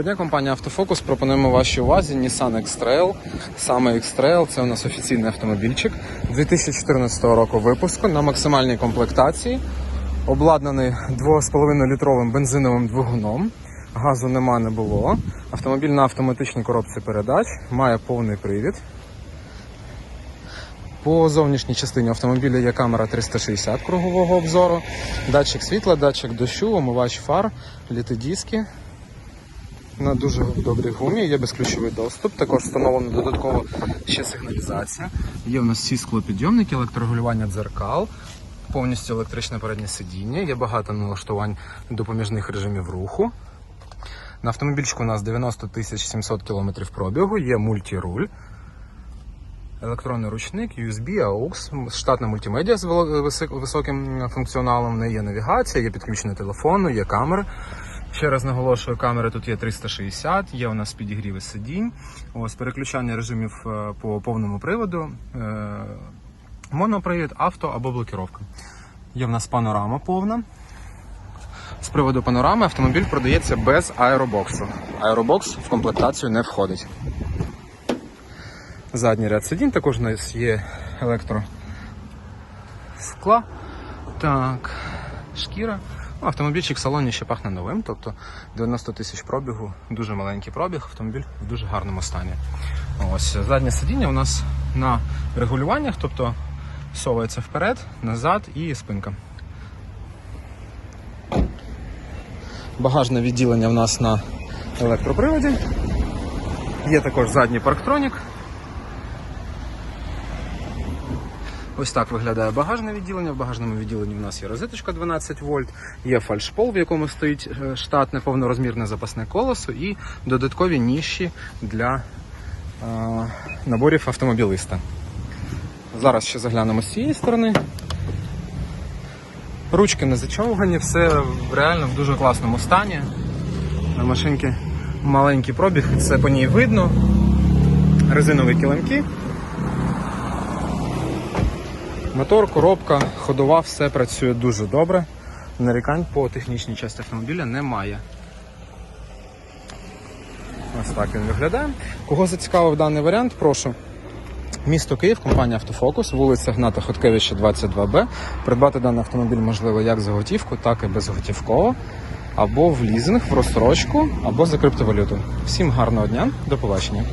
Сьогодні компанія Автофокус пропонуємо вашій увазі Nissan X-Trail. Саме X-Trail – це у нас офіційний автомобільчик 2014 року випуску на максимальній комплектації. Обладнаний 2,5 літровим бензиновим двигуном. Газу нема, не було. Автомобіль на автоматичній коробці передач, має повний привід. По зовнішній частині автомобіля є камера 360 кругового обзору, датчик світла, датчик дощу, омивач фар, літидіски на дуже добрій гумі, є безключовий доступ. Також встановлено додатково ще сигналізація. Є в нас всі склопідйомники, електрорегулювання дзеркал, повністю електричне переднє сидіння, є багато налаштувань допоміжних режимів руху. На автомобільчику у нас 90 700 км пробігу, є мультіруль. Електронний ручник, USB, AUX, штатна мультимедіа з високим функціоналом, в неї є навігація, є підключення телефону, є камери. Ще раз наголошую, камери тут є 360, є у нас підігріви сидінь, ось переключання режимів е, по повному приводу, е, монопривід, авто або блокіровка. Є в нас панорама повна. З приводу панорами автомобіль продається без аеробоксу. Аеробокс в комплектацію не входить. Задній ряд сидінь також у нас є електро скла. Так, шкіра. Автомобільчик в салоні ще пахне новим, тобто 90 тисяч пробігу, дуже маленький пробіг, автомобіль в дуже гарному стані. Ось заднє сидіння у нас на регулюваннях, тобто совається вперед, назад і спинка. Багажне відділення в нас на електроприводі. Є також задній парктронік. Ось так виглядає багажне відділення. В багажному відділенні в нас є розеточка 12 вольт, є фальшпол, в якому стоїть е, штатне повнорозмірне запасне колесо і додаткові ніші для е, наборів автомобілиста. Зараз ще заглянемо з цієї сторони. Ручки не зачовгані, все реально в дуже класному стані. На машинки маленький пробіг, це по ній видно. Резинові килимки. Мотор, коробка, ходова, все працює дуже добре. Нарікань по технічній часті автомобіля немає. Ось так він виглядає. Кого зацікавив даний варіант, прошу. Місто Київ, компанія Автофокус, вулиця Гната Хоткевича, 22Б. Придбати даний автомобіль можливо як за готівку, так і безготівково, або в лізинг, в розстрочку, або за криптовалюту. Всім гарного дня, до побачення.